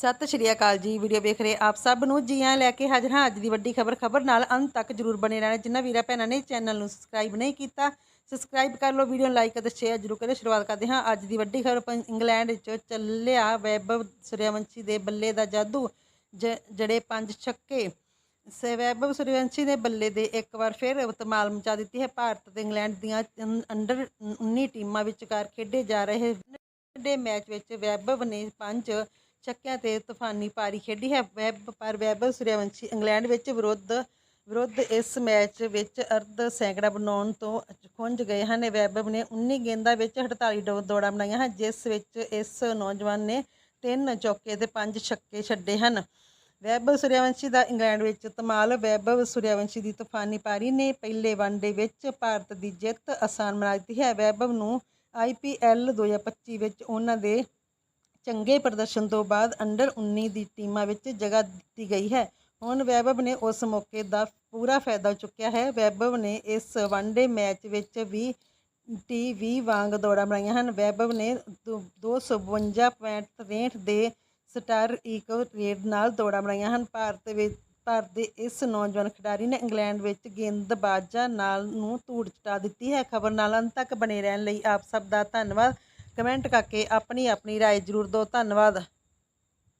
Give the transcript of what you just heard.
ਸਤਿ ਸ਼੍ਰੀ ਅਕਾਲ ਜੀ। ਵੀਡੀਓ ਵੇਖ ਰਹੇ ਆਪ ਸਭ ਨੂੰ। ਜੀ ਆਇਆਂ ਲੈ ਕੇ ਹਾਜ਼ਰ ਹਾਂ ਅੱਜ ਦੀ ਵੱਡੀ ਖਬਰ। ਖਬਰ ਨਾਲ ਅੰਤ ਤੱਕ ਜਰੂਰ ਬਣੇ ਰਹਿਣਾ। ਜਿਨ੍ਹਾਂ ਵੀਰਾਂ ਭੈਣਾਂ ਨੇ ਚੈਨਲ ਨੂੰ ਸਬਸਕ੍ਰਾਈਬ ਨਹੀਂ ਕੀਤਾ, ਸਬਸਕ੍ਰਾਈਬ ਕਰ ਲਓ। ਵੀਡੀਓ ਨੂੰ ਲਾਈਕ ਅਤੇ ਸ਼ੇਅਰ ਜਰੂਰ ਕਰਿਓ। ਸ਼ੁਰੂਆਤ ਕਰਦੇ ਹਾਂ ਅੱਜ ਦੀ ਵੱਡੀ ਖਬਰ। ਇੰਗਲੈਂਡ ਵਿੱਚ ਚੱਲਿਆ ਵੈਭਵ ਸੂਰਿਆਵੰਸ਼ੀ ਦੇ ਬੱਲੇ ਦਾ ਜਾਦੂ। ਜ- ਜਿਹੜੇ ਪੰਜ ਛੱਕੇ। ਸਵੈਭਵ ਵੈਭਵ ਸੂਰਯਵੰਸ਼ੀ ਦੇ ਬੱਲੇ ਦੇ ਇੱਕ ਵਾਰ ਫਿਰ ਧਮਾਲ ਮਚਾ ਦਿੱਤੀ ਹੈ। ਭਾਰਤ ਤੇ ਇੰਗਲੈਂਡ ਦੀਆਂ ਅੰਡਰ 19 ਟੀਮਾਂ ਵਿਚਕਾਰ ਖੇਡੇ ਜਾ ਰਹੇ ਵੱਡੇ ਮੈਚ ਵਿੱਚ ਵੈਭਵ ਨੇ ਪੰਜ ਛੱਕਿਆਂ ਤੇ ਤੂਫਾਨੀ ਪਾਰੀ ਖੇਡੀ ਹੈ। ਵੈਬ ਪਰ ਵੈਭਵ ਸੂਰਿਆਵੰਸ਼ੀ ਇੰਗਲੈਂਡ ਵਿੱਚ ਵਿਰੁੱਧ ਵਿਰੁੱਧ ਇਸ ਮੈਚ ਵਿੱਚ ਅਰਧ ਸੈਂਕੜਾ ਬਣਾਉਣ ਤੋਂ ਖੁੰਝ ਗਏ ਹਨ। ਵੈਭਵ ਨੇ 19 ਗੇਂਦਾਂ ਵਿੱਚ 48 ਦੌ- ਦੌੜਾਂ ਬਣਾਈਆਂ ਹਨ, ਜਿਸ ਵਿੱਚ ਇਸ ਨੌਜਵਾਨ ਨੇ ਤਿੰਨ ਚੌਕੇ ਤੇ ਪੰਜ ਛੱਕੇ ਛੱਡੇ ਹਨ। ਵੈਭਵ ਸੂਰਿਆਵੰਸ਼ੀ ਦਾ ਇੰਗਲੈਂਡ ਵਿੱਚ ਤਮਾਲ ਵੈਭਵ ਸੂਰਿਆਵੰਸ਼ੀ ਦੀ ਤੂਫਾਨੀ ਪਾਰੀ ਨੇ ਪਹਿਲੇ ਵਨਡੇ ਵਿੱਚ ਭਾਰਤ ਦੀ ਜਿੱਤ ਆਸਾਨ ਬਣਾ ਦਿੱਤੀ ਹੈ। ਵੈਭਵ ਨੂੰ ਆਈਪੀਐਲ 2025 ਵਿੱਚ ਉਹਨਾਂ ਦੇ ਚੰਗੇ ਪ੍ਰਦਰਸ਼ਨ ਤੋਂ ਬਾਅਦ ਅੰਡਰ 19 ਦੀ ਟੀਮਾਂ ਵਿੱਚ ਜਗ੍ਹਾ ਦਿੱਤੀ ਗਈ ਹੈ। ਹੁਣ ਵੈਭਵ ਨੇ ਉਸ ਮੌਕੇ ਦਾ ਪੂਰਾ ਫਾਇਦਾ ਚੁੱਕਿਆ ਹੈ। ਵੈਭਵ ਨੇ ਇਸ ਵਨਡੇ ਮੈਚ ਵਿੱਚ ਵੀ ਟੀ 20 ਵਾਂਗ ਦੌੜਾਂ ਬਣਾਈਆਂ ਹਨ। ਵੈਭਵ ਨੇ ਦੋ- 252.63 ਦੇ ਸਟਾਰ ਈਕੋ ਰੇਟ ਨਾਲ ਦੌੜਾਂ ਬਣਾਈਆਂ ਹਨ। ਭਾਰਤ ਵਿੱਚ ਭਾਰਤ ਦੇ ਇਸ ਨੌਜਵਾਨ ਖਿਡਾਰੀ ਨੇ ਇੰਗਲੈਂਡ ਵਿੱਚ ਗੇਂਦਬਾਜ਼ਾਂ ਨਾਲ ਨੂੰ ਧੂੜ ਚਟਾ ਦਿੱਤੀ ਹੈ। ਖਬਰ ਨਾਲ ਅੰਤ ਤੱਕ ਬਣੇ ਰਹਿਣ ਲਈ ਆਪ ਸਭ ਦਾ ਧੰਨਵਾਦ। ਕਮੈਂਟ ਕਰਕੇ ਆਪਣੀ ਆਪਣੀ رائے ਜ਼ਰੂਰ ਦਿਓ ਧੰਨਵਾਦ